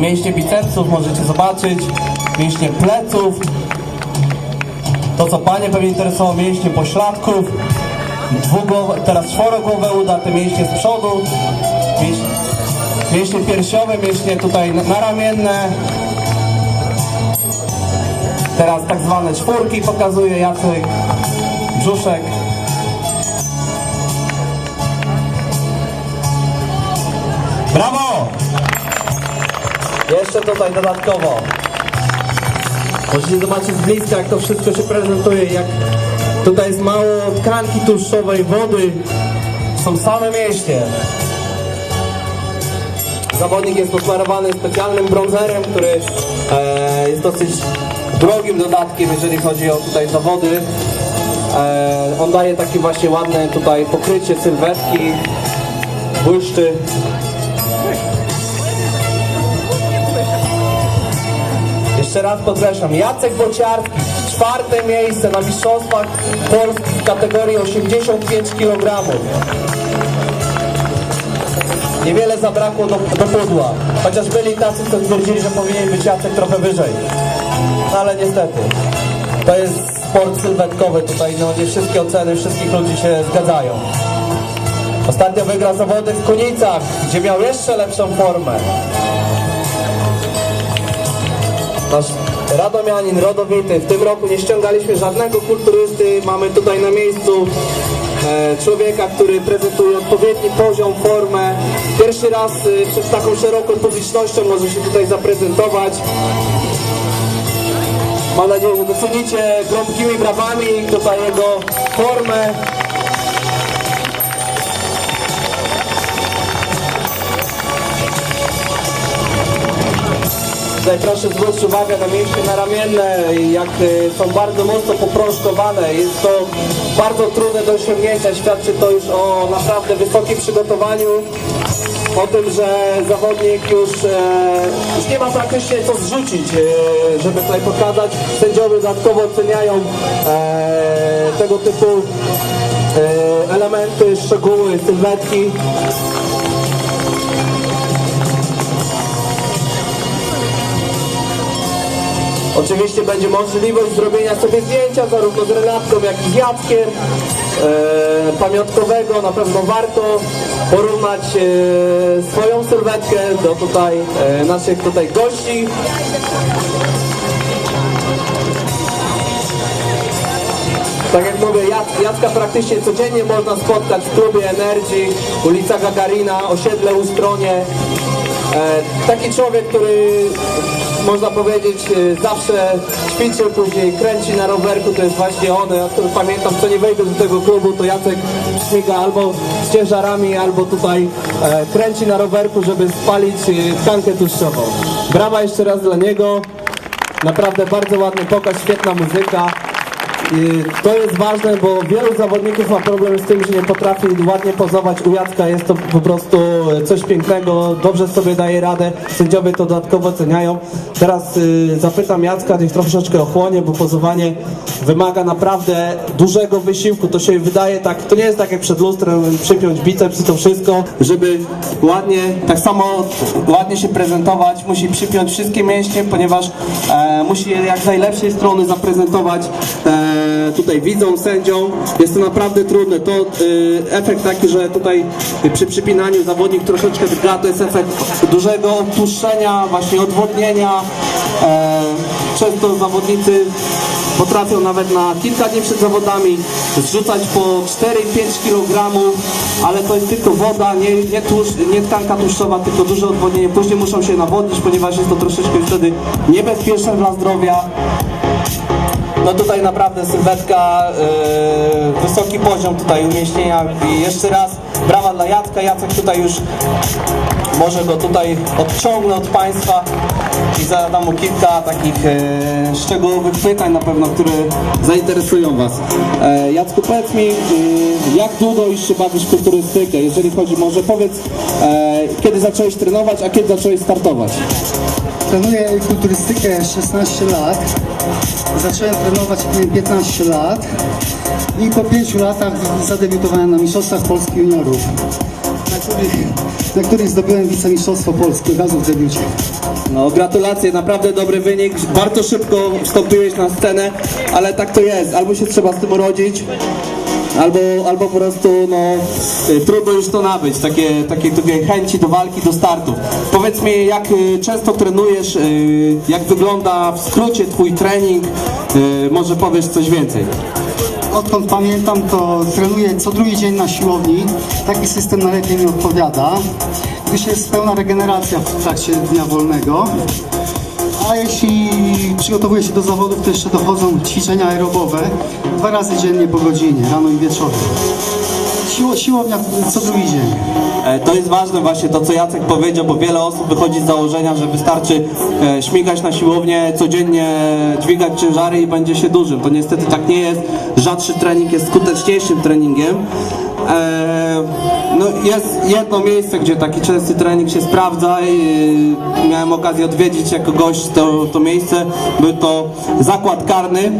Mięśnie bicepsów możecie zobaczyć, mięśnie pleców, to co Panie pewnie interesowało, mięśnie pośladków, dwugłowe, teraz czworogłowe uda, te mięśnie z przodu, mięśnie, mięśnie piersiowe, mięśnie tutaj naramienne, teraz tak zwane czwórki pokazuje Jacek, brzuszek. Brawo! Jeszcze tutaj dodatkowo. Możecie zobaczyć z bliska, jak to wszystko się prezentuje, jak tutaj jest mało tkanki tłuszczowej, wody. Są same mięśnie. Zawodnik jest posmarowany specjalnym bronzerem, który e, jest dosyć drogim dodatkiem, jeżeli chodzi o tutaj zawody. E, on daje takie właśnie ładne tutaj pokrycie sylwetki, błyszczy. Jeszcze raz podkreślam, Jacek Bociarski, czwarte miejsce na Mistrzostwach Polski w kategorii 85 kg. Niewiele zabrakło do, do pudła, chociaż byli tacy, co twierdzili, że powinien być Jacek trochę wyżej. Ale niestety, to jest sport sylwetkowy, tutaj no, nie wszystkie oceny wszystkich ludzi się zgadzają. Ostatnio wygrał zawody w Kunicach, gdzie miał jeszcze lepszą formę. Nasz radomianin, rodowity. W tym roku nie ściągaliśmy żadnego kulturysty. Mamy tutaj na miejscu e, człowieka, który prezentuje odpowiedni poziom, formę. Pierwszy raz e, przed taką szeroką publicznością może się tutaj zaprezentować. Mam nadzieję, że docenicie gromkimi brawami tutaj jego formę. Tutaj proszę zwrócić uwagę na mięśnie naramienne, jak y, są bardzo mocno poprążkowane. Jest to bardzo trudne do osiągnięcia. Świadczy to już o naprawdę wysokim przygotowaniu. O tym, że zawodnik już, e, już nie ma praktycznie co zrzucić, e, żeby tutaj pokazać. Sędziowie dodatkowo oceniają e, tego typu elementy, szczegóły, sylwetki. Oczywiście będzie możliwość zrobienia sobie zdjęcia zarówno z Renatką, jak i z Jackiem e, pamiątkowego. Na pewno warto porównać e, swoją sylwetkę do tutaj e, naszych tutaj gości. Tak jak mówię, Jac- Jacka praktycznie codziennie można spotkać w klubie Energii, ulica Gagarina, osiedle Ustronie. E, taki człowiek, który można powiedzieć e, zawsze ćwiczy, później kręci na rowerku, to jest właśnie on. Ja pamiętam, co nie wejdę do tego klubu, to Jacek śmiga albo z ciężarami, albo tutaj e, kręci na rowerku, żeby spalić e, tkankę tłuszczową. Brawa jeszcze raz dla niego. Naprawdę bardzo ładny pokaz, świetna muzyka. I To jest ważne, bo wielu zawodników ma problem z tym, że nie potrafi ładnie pozować. U Jacka jest to po prostu coś pięknego, dobrze sobie daje radę. Sędziowie to dodatkowo oceniają. Teraz y, zapytam Jacka, niech troszeczkę ochłonie, bo pozowanie wymaga naprawdę dużego wysiłku. To się wydaje tak, to nie jest tak jak przed lustrem, przypiąć biceps i to wszystko, żeby ładnie, tak samo ładnie się prezentować, musi przypiąć wszystkie mięśnie, ponieważ e, musi jak z najlepszej strony zaprezentować e, tutaj widzą, sędziom. Jest to naprawdę trudne. To e, efekt taki, że tutaj przy przypinaniu zawodnik troszeczkę drga, to jest efekt dużego tłuszczenia, właśnie odwodnienia. E, często zawodnicy potrafią nawet na kilka dni przed zawodami zrzucać po 4-5 kg, ale to jest tylko woda, nie, nie, tłuszcz, nie tkanka tłuszczowa, tylko duże odwodnienie. Później muszą się nawodnić, ponieważ jest to troszeczkę wtedy niebezpieczne dla zdrowia. No tutaj naprawdę sylwetka, yy, wysoki poziom tutaj umieśnienia i jeszcze raz brawa dla Jacka. Jacek tutaj już może go tutaj odciągnę od Państwa i zadam mu kilka takich e, szczegółowych pytań na pewno, które zainteresują Was. E, Jacku, powiedz mi, e, jak długo już się bawisz kulturystykę? Jeżeli chodzi, może powiedz, e, kiedy zacząłeś trenować, a kiedy zacząłeś startować? Trenuję kulturystykę 16 lat. Zacząłem trenować jak miałem 15 lat i po 5 latach zadebiutowałem na Mistrzostwach Polski Juniorów. Na których, na których zdobyłem wicemistrzostwo Polski od razu w debiucie. No gratulacje, naprawdę dobry wynik. Bardzo szybko wstąpiłeś na scenę, ale tak to jest. Albo się trzeba z tym urodzić, albo, albo po prostu no, y, trudno już to nabyć, takie, takie, takie chęci do walki, do startów. Powiedz mi, jak y, często trenujesz, y, jak wygląda w skrócie twój trening, może powiesz coś więcej. Odkąd pamiętam, to trenuję co drugi dzień na siłowni. Taki system najlepiej mi odpowiada, gdyż jest pełna regeneracja w trakcie dnia wolnego. A jeśli przygotowuję się do zawodów, to jeszcze dochodzą ćwiczenia aerobowe dwa razy dziennie po godzinie, rano i wieczorem. Siło, siłownia co drugi dzień. E, To jest ważne właśnie to, co Jacek powiedział, bo wiele osób wychodzi z założenia, że wystarczy e, śmigać na siłownię, codziennie dźwigać ciężary i będzie się dużym. To niestety tak nie jest. Rzadszy trening jest skuteczniejszym treningiem. No jest jedno miejsce, gdzie taki częsty trening się sprawdza i e, miałem okazję odwiedzić jako gość to, to miejsce. Był to zakład karny,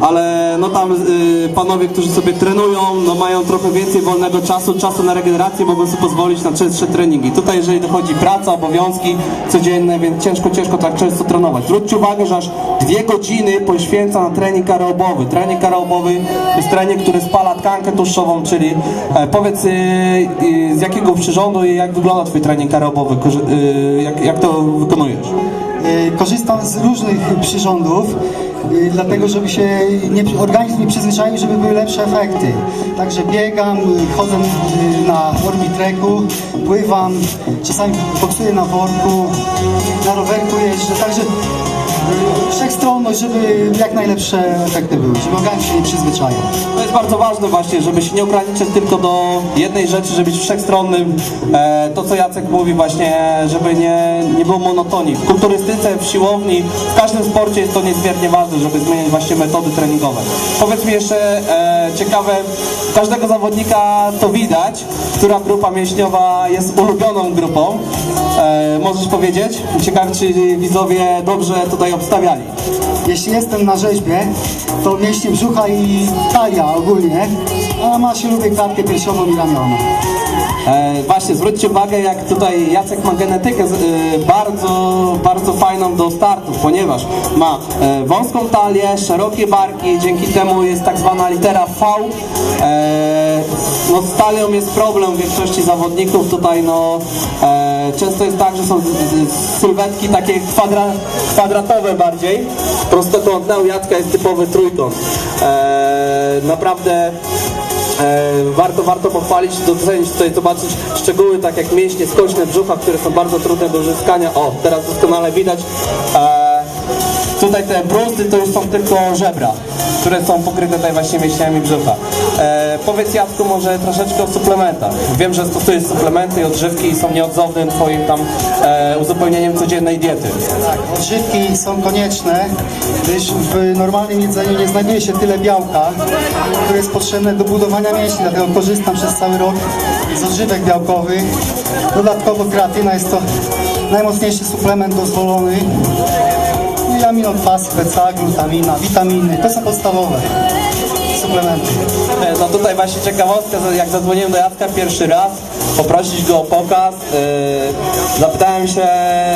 ale no tam y, panowie, którzy sobie trenują, no mają trochę więcej wolnego czasu, czasu na regenerację, mogą sobie pozwolić na częstsze treningi. Tutaj jeżeli dochodzi praca, obowiązki codzienne, więc ciężko, ciężko tak często trenować. Zwróćcie uwagę, że aż dwie godziny poświęca na trening aerobowy. Trening aerobowy to jest trening, który spala tkankę tłuszczową, czyli powiedz y, y, z jakiego przyrządu i jak wygląda twój trening aerobowy, y, jak, jak to wykonujesz? Korzystam z różnych przyrządów, dlatego żeby się nie, organizm nie przyzwyczaił, żeby były lepsze efekty. Także biegam, chodzę na orbitreku, pływam, czasami boksuję na worku, na rowerku jeżdżę, także wszechstronność, żeby jak najlepsze efekty były, żeby organizm się nie przyzwyczaił. To jest bardzo ważne właśnie, żeby się nie ograniczać tylko do jednej rzeczy, żeby być wszechstronnym. E, to co Jacek mówi właśnie, żeby nie, nie było monotonii. W kulturystyce, w siłowni, w każdym sporcie jest to niezmiernie ważne, żeby zmieniać właśnie metody treningowe. Powiedz mi jeszcze e, ciekawe, każdego zawodnika to widać, która grupa mięśniowa jest ulubioną grupą. E, możesz powiedzieć? Ciekawe, czy widzowie dobrze tutaj obstawiali. Jeśli jestem na rzeźbie, to mięśnie brzucha i talia ogólnie, a ma się lubię klatkę piersiową i ramiona. E, właśnie, zwróćcie uwagę, jak tutaj Jacek ma genetykę e, bardzo, bardzo fajną do startów, ponieważ ma e, wąską talię, szerokie barki, dzięki temu jest tak zwana litera V. E, no z talią jest problem większości zawodników, tutaj no e, często jest tak, że są sylwetki takie kwadra, kwadratowe bardziej, prostokątne, u Jacka jest typowy trójkąt. E, naprawdę warto, warto pochwalić, docenić, tutaj zobaczyć szczegóły, tak jak mięśnie skoczne brzucha, które są bardzo trudne do uzyskania. O, teraz doskonale widać. Tutaj te bruzdy to już są tylko żebra, które są pokryte tutaj właśnie mięśniami brzucha. E, powiedz Jacku może troszeczkę o suplementach. Wiem, że stosujesz suplementy i odżywki i są nieodzownym twoim tam e, uzupełnieniem codziennej diety. Tak, odżywki są konieczne, gdyż w normalnym jedzeniu nie znajduje się tyle białka, które jest potrzebne do budowania mięśni, dlatego korzystam przez cały rok z odżywek białkowych. Dodatkowo kreatyna jest to najmocniejszy suplement dozwolony. I aminokwas, PCA, glutamina, witaminy, to są podstawowe suplementy. E, No tutaj właśnie ciekawostka, jak zadzwoniłem do Jacka pierwszy raz, poprosić go o pokaz, e, zapytałem się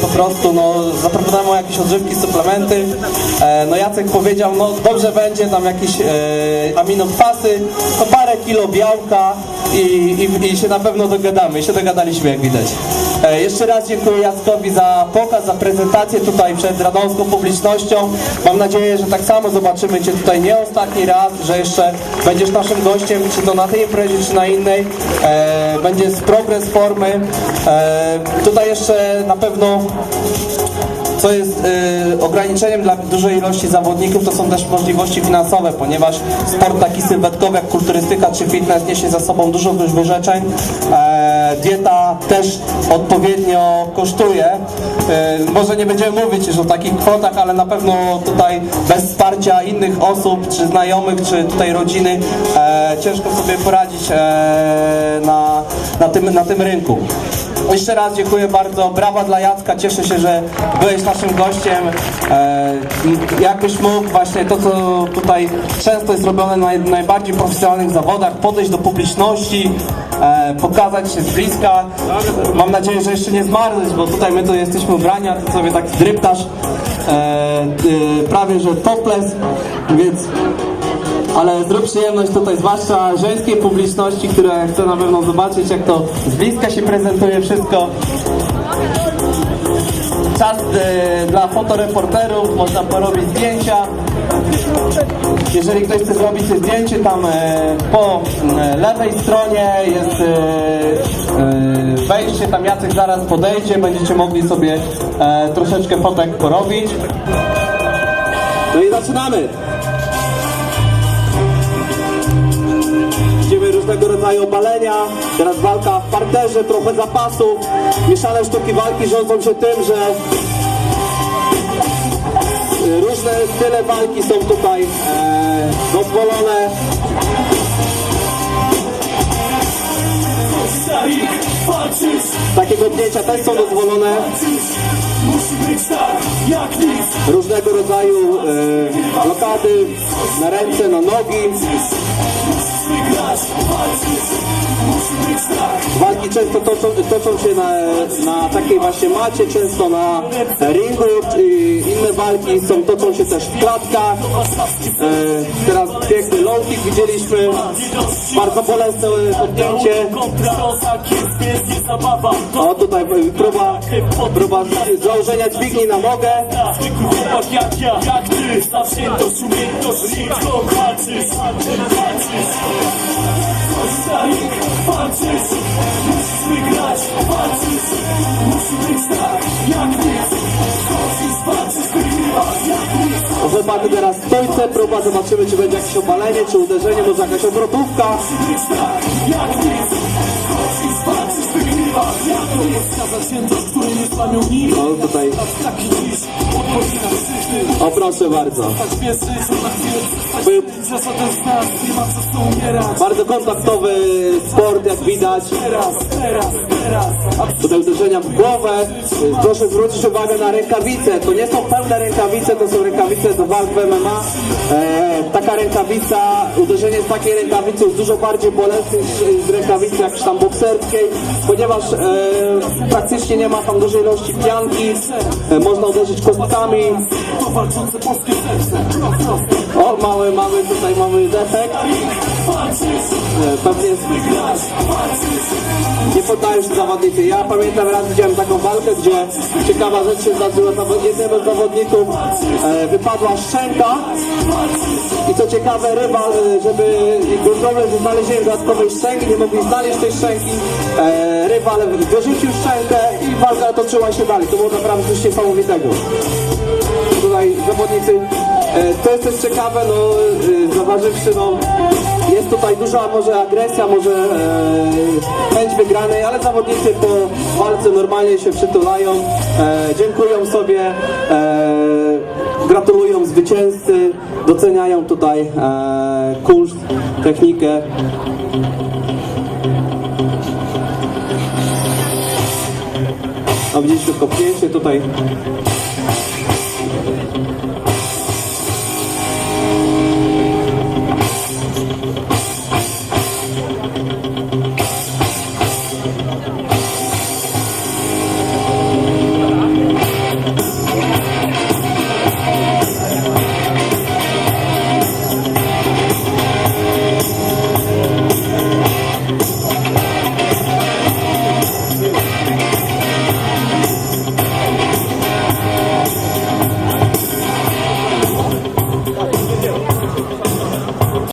po prostu, no zaproponowałem mu jakieś odżywki, suplementy, e, no Jacek powiedział, no dobrze będzie tam jakieś e, aminokwasy, to parę kilo białka i, i, i się na pewno dogadamy, I się dogadaliśmy jak widać. E, jeszcze raz dziękuję Jackowi za pokaz, za prezentację tutaj przed radomską publicznością. Mam nadzieję, że tak samo zobaczymy Cię tutaj nie ostatni raz, że jeszcze będziesz naszym gościem, czy to na tej imprezie, czy na innej. E, będzie progres formy. E, tutaj jeszcze na pewno co jest y, ograniczeniem dla dużej ilości zawodników, to są też możliwości finansowe, ponieważ sport taki sylwetkowy jak kulturystyka czy fitness niesie za sobą dużo wyrzeczeń. E, dieta też odpowiednio kosztuje. E, może nie będziemy mówić już o takich kwotach, ale na pewno tutaj bez wsparcia innych osób, czy znajomych, czy tutaj rodziny, e, ciężko sobie poradzić e, na, na, tym, na tym rynku. Jeszcze raz dziękuję bardzo. Brawa dla Jacka. Cieszę się, że byłeś naszym gościem. Jakbyś mógł właśnie to, co tutaj często jest robione na naj- najbardziej profesjonalnych zawodach, podejść do publiczności, pokazać się z bliska. Mam nadzieję, że jeszcze nie zmarzłeś, bo tutaj my tu jesteśmy ubrani, ty sobie tak zdryptasz e, y, prawie że topless, więc ale zrób przyjemność tutaj, zwłaszcza żeńskiej publiczności, która chce na pewno zobaczyć, jak to z bliska się prezentuje wszystko. Czas e, dla fotoreporterów, można porobić zdjęcia. Jeżeli ktoś chce zrobić zdjęcie, tam e, po e, lewej stronie jest wejście, tam Jacek zaraz podejdzie, będziecie mogli sobie e, troszeczkę fotek porobić. No i zaczynamy! Różnego rodzaju obalenia, teraz walka w parterze, trochę zapasów. Mieszane sztuki walki rządzą się tym, że różne style walki są tutaj e, dozwolone. Takie kopnięcia też są dozwolone. Różnego rodzaju e, blokady na ręce, na nogi. Walki często toczą, toczą się na, na takiej właśnie macie, często na ringu. I inne walki są, toczą się też w klatkach. E, teraz piękny low kick widzieliśmy. Bardzo bolesne kopnięcie. Jest, jest zabawa. O tutaj e, próba, próba założenia dźwigni na nogę. Zwykły chłopak jak ja, jak ty. Zawziętość, umiejętność, szybko walczysz Walczysz walczysz Musisz wygrać, walczysz Musi być tak, jak nic Chodzisz, walczysz, wygrywasz, jak nic Chłopaki teraz stójce, próba, zobaczymy czy będzie jakieś obalenie, czy uderzenie, może jakaś obrotówka. być tak, jak nic wygrywasz, jak nic Ta zawziętość, której nie złamią nikt No tutaj, Taki dziś, na o proszę bardzo. Tak śpieszy, że na chwilę przestać Był Zasadę z nas, nie ma co tu umierać bardzo kontaktowy sport, jak widać. Teraz, teraz, teraz Tutaj uderzenia w głowę. Proszę zwrócić uwagę na rękawice. To nie są pełne rękawice, to są rękawice do walk w MMA. E, taka rękawica, uderzenie z takiej rękawicy jest dużo bardziej bolesne niż z rękawicy jakiejś tam bokserskiej, ponieważ e, praktycznie nie ma tam dużej ilości pianki. E, można uderzyć prost, O, mamy, mamy tutaj mamy defekt. Walczysz E, Nie poddają się zawodnicy. Ja pamiętam raz widziałem taką walkę, gdzie ciekawa rzecz się zdarzyła. Jednemu z zawodników e, wypadła szczęka i co ciekawe rywal, e, żeby kontrolę, że znalezieli dodatkowej szczęki, nie mogli znaleźć tej szczęki. Rywal wyrzucił szczękę i walka toczyła się dalej. To było naprawdę coś niesamowitego. Tutaj zawodnicy, to jest też ciekawe, no zauważywszy, no jest tutaj duża może agresja, może e, chęć wygranej, ale zawodnicy po walce normalnie się przytulają, e, dziękują sobie, e, gratulują zwycięzcy, doceniają tutaj e, technikę. A widzieliśmy kopnięcie tutaj